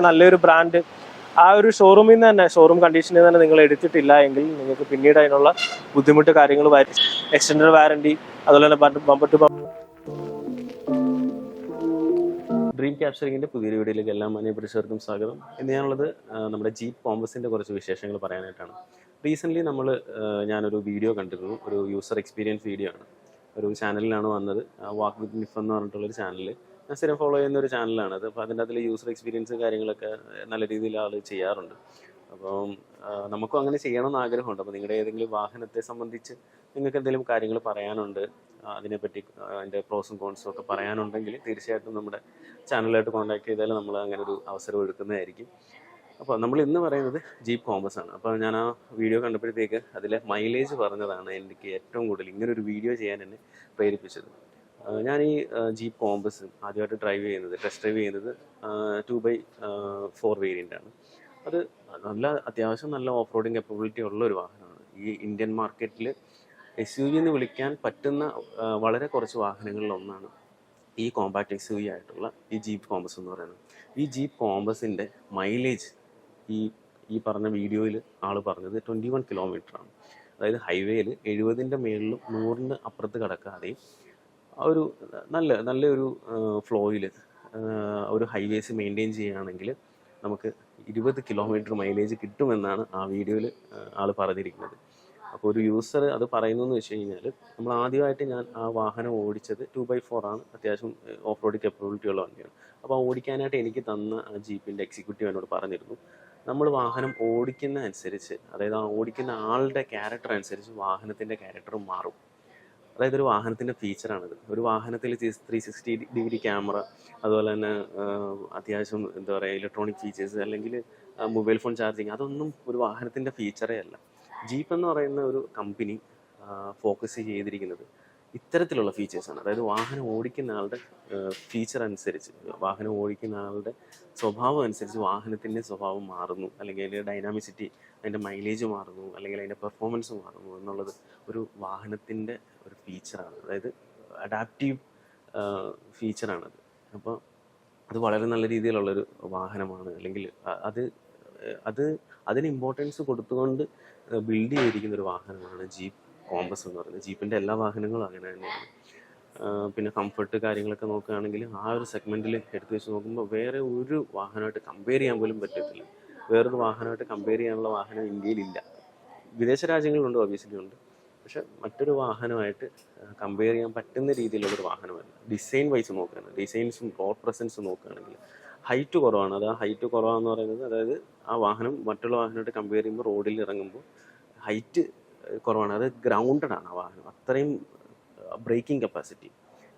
നല്ലൊരു ബ്രാൻഡ് ആ ഒരു ഷോറൂമിൽ നിന്ന് തന്നെ ഷോറൂം കണ്ടീഷനിൽ തന്നെ നിങ്ങൾ എടുത്തിട്ടില്ല എങ്കിൽ നിങ്ങൾക്ക് പിന്നീട് അതിനുള്ള ബുദ്ധിമുട്ട് കാര്യങ്ങൾ വരും. എക്സ്റ്റൻഡഡ് വാറണ്ടി അതുപോലെ തന്നെ ബമ്പർ ടു ഡ്രീം ക്യാപ്ചറിങ്ങിന്റെ പുതിയൊരു വീഡിയോയിലേക്ക് എല്ലാ മാന്യ പ്രേക്ഷകർക്കും സ്വാഗതം. ഇന്ന് ഞാനുള്ളത് നമ്മുടെ ജീപ്പ് കോമ്പസിന്റെ കുറച്ച് വിശേഷങ്ങൾ പറയാനായിട്ടാണ്. റീസെന്റ് നമ്മൾ ഞാനൊരു വീഡിയോ കണ്ടിരുന്നു. ഒരു യൂസർ എക്സ്പീരിയൻസ് വീഡിയോ ആണ്. ഒരു ചാനലിലാണ് വന്നത്. വാക്ക് വിത്ത് നിഫ് എന്ന് പറഞ്ഞിട്ടുള്ളൊരു ചാനൽ ഞാൻ സ്ഥിരം ഫോളോ ചെയ്യുന്ന ഒരു ചാനലാണ് അത് അപ്പോൾ അതിന്റെ അതിൽ യൂസർ എക്സ്പീരിയൻസ് കാര്യങ്ങളൊക്കെ നല്ല രീതിയിൽ ആൾ ചെയ്യാറുണ്ട്. അപ്പം നമുക്കും അങ്ങനെ ചെയ്യണമെന്ന് ആഗ്രഹമുണ്ട്. അപ്പോൾ നിങ്ങളുടെ ഏതെങ്കിലും വാഹനത്തെ സംബന്ധിച്ച് നിങ്ങൾക്ക് എന്തെങ്കിലും കാര്യങ്ങൾ പറയാനുണ്ട് അതിനെപ്പറ്റി അതിന്റെ പ്രോസും കോൺസും ഒക്കെ പറയാനുണ്ടെങ്കിൽ തീർച്ചയായിട്ടും നമ്മുടെ ചാനലായിട്ട് കോൺടാക്ട് ചെയ്താൽ നമ്മൾ അങ്ങനെ ഒരു അവസരം എടുക്കുന്നതായിരിക്കും അപ്പോൾ നമ്മൾ ഇന്ന് പറയുന്നത് ജീപ്പ് കോമ്പസ് ആണ്. അപ്പോൾ ഞാൻ ആ വീഡിയോ കണ്ടപ്പോഴത്തേക്ക് അതിലെ മൈലേജ് പറഞ്ഞതാണ് എനിക്ക് ഏറ്റവും കൂടുതൽ ഇങ്ങനൊരു വീഡിയോ ചെയ്യാൻ എന്നെ പ്രേരിപ്പിച്ചത്. ഞാൻ ഈ ജീപ്പ് കോമ്പസ് ആദ്യമായിട്ട് ഡ്രൈവ് ചെയ്യുന്നത് ടെസ്റ്റ് ഡ്രൈവ് ചെയ്യുന്നത് ടു ബൈ ഫോർ വേരിയന്റ് ആണ്. അത് നല്ല അത്യാവശ്യം നല്ല ഓഫ് റോഡിങ് കപ്പബിലിറ്റി ഉള്ള ഒരു വാഹനമാണ്. ഈ ഇന്ത്യൻ മാർക്കറ്റിൽ എസ് യു വി എന്ന് വിളിക്കാൻ പറ്റുന്ന വളരെ കുറച്ച് വാഹനങ്ങളിൽ ഒന്നാണ് ഈ കോമ്പാക്ട് എസ് യു വി ആയിട്ടുള്ള ഈ ജീപ്പ് കോമ്പസ് എന്ന് പറയുന്നത്. ഈ ജീപ്പ് കോമ്പസിന്റെ മൈലേജ് ഈ ഈ പറഞ്ഞ വീഡിയോയിൽ ആൾ പറഞ്ഞത് ട്വന്റി വൺ കിലോമീറ്റർ ആണ്. അതായത് ഹൈവേയിൽ എഴുപതിന്റെ മേളിലും നൂറിന് അപ്പുറത്ത് കിടക്കാതെയും ഒരു നല്ല നല്ലൊരു ഫ്ലോയിൽ ഒരു ഹൈവേസ് മെയിന്റെയിൻ ചെയ്യുകയാണെങ്കിൽ നമുക്ക് ഇരുപത് കിലോമീറ്റർ മൈലേജ് കിട്ടുമെന്നാണ് ആ വീഡിയോയിൽ ആൾ പറഞ്ഞിരിക്കുന്നത്. അപ്പോൾ ഒരു യൂസർ അത് പറയുന്നതെന്ന് വെച്ച് കഴിഞ്ഞാൽ നമ്മൾ ആദ്യമായിട്ട് ഞാൻ ആ വാഹനം ഓടിച്ചത് ടു ബൈ ഫോർ ആണ്. അത്യാവശ്യം ഓഫ് റോഡ് കപ്പബിലിറ്റി ഉള്ള വണ്ടിയാണ്. അപ്പോൾ ഓടിക്കാനായിട്ട് എനിക്ക് തന്ന ആ ജീപ്പിന്റെ എക്സിക്യൂട്ടീവ് എന്നോട് പറഞ്ഞിരുന്നു. നമ്മൾ വാഹനം ഓടിക്കുന്ന അനുസരിച്ച് അതായത് ആ ഓടിക്കുന്ന ആളുടെ ക്യാരക്ടർ അനുസരിച്ച് വാഹനത്തിന്റെ ക്യാരക്ടറും മാറും. അതായത് ഒരു വാഹനത്തിന്റെ ഫീച്ചറാണിത് ഒരു വാഹനത്തിൽ ത്രീ സിക്സ്റ്റി ഡിഗ്രി ക്യാമറ അതുപോലെ തന്നെ അത്യാവശ്യം എന്താ പറയുക ഇലക്ട്രോണിക് ഫീച്ചേഴ്സ് അല്ലെങ്കിൽ മൊബൈൽ ഫോൺ ചാർജിങ് അതൊന്നും ഒരു വാഹനത്തിന്റെ ഫീച്ചറേ അല്ല. ജീപ്പ് എന്ന് പറയുന്ന ഒരു കമ്പനി ഫോക്കസ് ചെയ്തിരിക്കുന്നത് ഇത്തരത്തിലുള്ള ഫീച്ചേഴ്സാണ് അതായത് വാഹനം ഓടിക്കുന്ന ആളുടെ ഫീച്ചർ അനുസരിച്ച് വാഹനം ഓടിക്കുന്ന ആളുടെ സ്വഭാവം അനുസരിച്ച് വാഹനത്തിന്റെ സ്വഭാവം മാറുന്നു. അല്ലെങ്കിൽ അതിന്റെ ഡൈനാമിസിറ്റി അതിന്റെ മൈലേജ് മാറുന്നു. അല്ലെങ്കിൽ അതിന്റെ പെർഫോമൻസ് മാറുന്നു എന്നുള്ളത് ഒരു വാഹനത്തിന്റെ ഒരു ഫീച്ചറാണ് അതായത് അഡാപ്റ്റീവ് ഫീച്ചറാണത് അപ്പോൾ അത് വളരെ നല്ല രീതിയിലുള്ളൊരു വാഹനമാണ്. അല്ലെങ്കിൽ അത് അത് അതിന് ഇമ്പോർട്ടൻസ് കൊടുത്തുകൊണ്ട് ബിൽഡ് ചെയ്തിരിക്കുന്ന ഒരു വാഹനമാണ് ജീപ്പ്. കോമ്പസ് എന്ന് പറയുന്നത്. ജീപ്പിന്റെ എല്ലാ വാഹനങ്ങളും അങ്ങനെ തന്നെയാണ്. പിന്നെ കംഫർട്ട് കാര്യങ്ങളൊക്കെ നോക്കുകയാണെങ്കിൽ ആ ഒരു സെഗ്മെന്റിൽ എടുത്തു വെച്ച് നോക്കുമ്പോൾ വേറെ ഒരു വാഹനമായിട്ട് കമ്പയർ ചെയ്യാൻ പോലും പറ്റത്തില്ല. വേറൊരു വാഹനമായിട്ട് കമ്പയർ ചെയ്യാനുള്ള വാഹനം ഇന്ത്യയിലില്ല. വിദേശ രാജ്യങ്ങളിലുണ്ട് ഒബിയസ്ലി ഉണ്ട്. പക്ഷെ മറ്റൊരു വാഹനമായിട്ട് കമ്പയർ ചെയ്യാൻ പറ്റുന്ന രീതിയിലുള്ളൊരു വാഹനമല്ല ഡിസൈൻ വൈസ് നോക്കുകയാണ്. ഡിസൈൻസും റോഡ് പ്രസൻസും നോക്കുകയാണെങ്കിൽ ഹൈറ്റ് കുറവാണ്. അത് ആ ഹൈറ്റ് കുറവാന്ന് പറയുന്നത് അതായത് ആ വാഹനം മറ്റുള്ള വാഹനമായിട്ട് കമ്പയർ ചെയ്യുമ്പോൾ റോഡിൽ ഇറങ്ങുമ്പോൾ ഹൈറ്റ് കുറവാണ്. അത് ഗ്രൗണ്ടഡ് ആണ് ആ വാഹനം. അത്രയും ബ്രേക്കിംഗ് കപ്പാസിറ്റി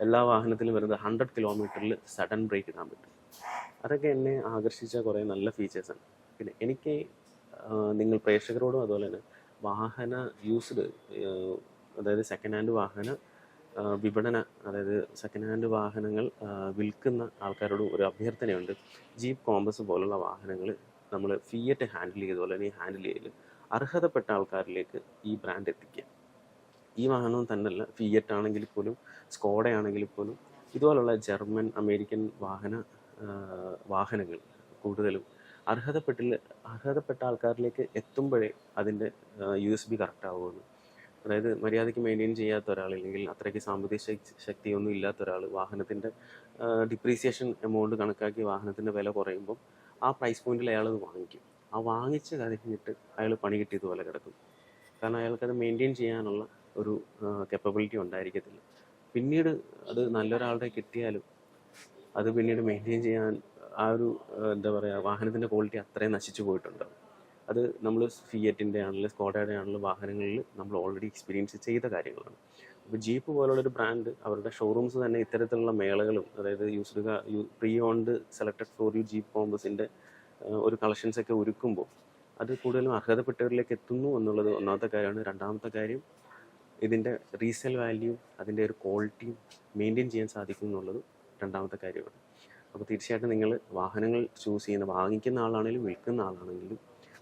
എല്ലാ വാഹനത്തിലും വരുന്നത് ഹൺഡ്രഡ് കിലോമീറ്ററിൽ സഡൻ ബ്രേക്ക് ഇടാൻ പറ്റും. അതൊക്കെ എന്നെ ആകർഷിച്ച കുറേ നല്ല ഫീച്ചേഴ്സാണ് പിന്നെ എനിക്ക് നിങ്ങൾ പ്രേക്ഷകരോടും അതുപോലെ തന്നെ വാഹന യൂസ്ഡ് അതായത് സെക്കൻഡ് ഹാൻഡ് വാഹന വിപണന അതായത് സെക്കൻഡ് ഹാൻഡ് വാഹനങ്ങൾ വിൽക്കുന്ന ആൾക്കാരോട് ഒരു അഭ്യർത്ഥനയുണ്ട്. ജീപ്പ് കോമ്പസ് പോലുള്ള വാഹനങ്ങൾ നമ്മൾ ഫിയറ്റ് ഹാൻഡിൽ ചെയ്തുപോലെ അല്ലെങ്കിൽ ഹാൻഡിൽ ചെയ്യൽ അർഹതപ്പെട്ട ആൾക്കാരിലേക്ക് ഈ ബ്രാൻഡ് എത്തിക്കുക. ഈ വാഹനം തന്നെയല്ല ഫിയറ്റ് ആണെങ്കിൽ പോലും സ്കോഡ ആണെങ്കിൽ പോലും ഇതുപോലുള്ള ജർമ്മൻ അമേരിക്കൻ വാഹന വാഹനങ്ങൾ കൂടുതലും അർഹതപ്പെട്ടില്ല അർഹതപ്പെട്ട ആൾക്കാരിലേക്ക് എത്തുമ്പോഴേ അതിന്റെ യു എസ് ബി കറക്റ്റ് ആവുകയുള്ളൂ. അതായത് മര്യാദയ്ക്ക് മെയിന്റെയിൻ ചെയ്യാത്ത ഒരാൾ അല്ലെങ്കിൽ അത്രയ്ക്ക് സാമ്പത്തിക ശക്- ശക്തിയൊന്നും ഇല്ലാത്ത ഒരാൾ വാഹനത്തിന്റെ ഡിപ്രീസിയേഷൻ എമൗണ്ട് കണക്കാക്കി വാഹനത്തിന്റെ വില കുറയുമ്പോൾ ആ പ്രൈസ് പോയിന്റിൽ അയാൾ വാങ്ങിക്കും. ആ വാങ്ങിച്ച് കഴിഞ്ഞിട്ട് അയാൾ പണി കിട്ടിയതുപോലെ കിടക്കും. കാരണം അയാൾക്കത് മെയിന്റെയിൻ ചെയ്യാനുള്ള ഒരു കപ്പബിലിറ്റി ഉണ്ടായിരിക്കത്തില്ല. പിന്നീട് അത് നല്ലൊരാളുടെ കിട്ടിയാലും അത് പിന്നീട് മെയിന്റെയിൻ ചെയ്യാൻ ആ ഒരു എന്താ പറയുക വാഹനത്തിന്റെ ക്വാളിറ്റി അത്രയും നശിച്ചു പോയിട്ടുണ്ട്. അത് നമ്മൾ ഫിയറ്റിന്റെ ആണെങ്കിലും സ്കോഡയുടെ ആണെങ്കിലും വാഹനങ്ങളിൽ നമ്മൾ ഓൾറെഡി എക്സ്പീരിയൻസ് ചെയ്ത കാര്യങ്ങളാണ്. അപ്പോൾ ജീപ്പ് പോലുള്ളൊരു ബ്രാൻഡ് അവരുടെ ഷോറൂംസ് തന്നെ ഇത്തരത്തിലുള്ള മേളകളും അതായത് used pre owned selected for you Jeep കോമ്പസിന്റെ ഒരു കളക്ഷൻസ് ഒക്കെ ഒരുക്കുമ്പോൾ അത് കൂടുതലും അർഹതപ്പെട്ടവരിലേക്ക് എത്തുന്നു എന്നുള്ളത് ഒന്നാമത്തെ കാര്യമാണ്. രണ്ടാമത്തെ കാര്യം ഇതിന്റെ റീസെൽ വാല്യൂ അതിന്റെ ഒരു ക്വാളിറ്റിയും മെയിന്റെയിൻ ചെയ്യാൻ സാധിക്കും എന്നുള്ളത് രണ്ടാമത്തെ കാര്യമാണ്. അപ്പോൾ തീർച്ചയായിട്ടും നിങ്ങൾ വാഹനങ്ങൾ ചൂസ് ചെയ്യുന്ന വാങ്ങിക്കുന്ന ആളാണെങ്കിലും വിൽക്കുന്ന ആളാണെങ്കിലും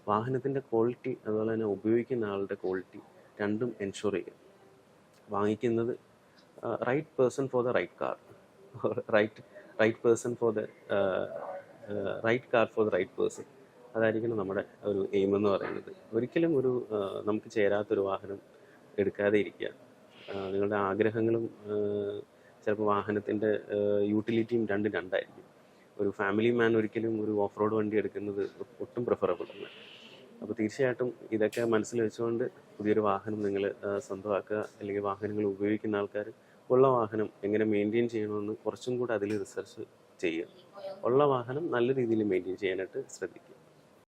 വാഹനത്തിന്റെ ക്വാളിറ്റി അതുപോലെ തന്നെ ഉപയോഗിക്കുന്ന ആളുടെ ക്വാളിറ്റി രണ്ടും എൻഷുർ ചെയ്യുക. വാങ്ങിക്കുന്നത് right person for the right car right right person for the right car for the right person. അതായിരിക്കണം നമ്മുടെ ഒരു എയിം എന്ന് പറയുന്നത്. ഒരിക്കലും ഒരു നമുക്ക് ചേരാത്തൊരു വാഹനം എടുക്കാതെ ഇരിക്കുക. നിങ്ങളുടെ ആഗ്രഹങ്ങളും ചിലപ്പോൾ വാഹനത്തിന്റെ യൂട്ടിലിറ്റിയും രണ്ടും രണ്ടായിരിക്കും. ഒരു ഫാമിലി മാൻ ഒരിക്കലും ഒരു ഓഫ് റോഡ് വണ്ടി എടുക്കുന്നത് ഒട്ടും പ്രിഫറബിൾ അല്ല. അപ്പോൾ തീർച്ചയായിട്ടും ഇതൊക്കെ മനസ്സിൽ വെച്ചുകൊണ്ട് പുതിയൊരു വാഹനം നിങ്ങൾ സ്വന്തമാക്കുക അല്ലെങ്കിൽ വാഹനങ്ങൾ ഉപയോഗിക്കുന്ന ആൾക്കാർ ഉള്ള വാഹനം എങ്ങനെ മെയിന്റെയിൻ ചെയ്യണമെന്ന് കുറച്ചും കൂടെ അതിൽ റിസർച്ച് ചെയ്യുക. ഉള്ള വാഹനം നല്ല രീതിയിൽ മെയിന്റെയിൻ ചെയ്യാനായിട്ട് ശ്രദ്ധിക്കുക.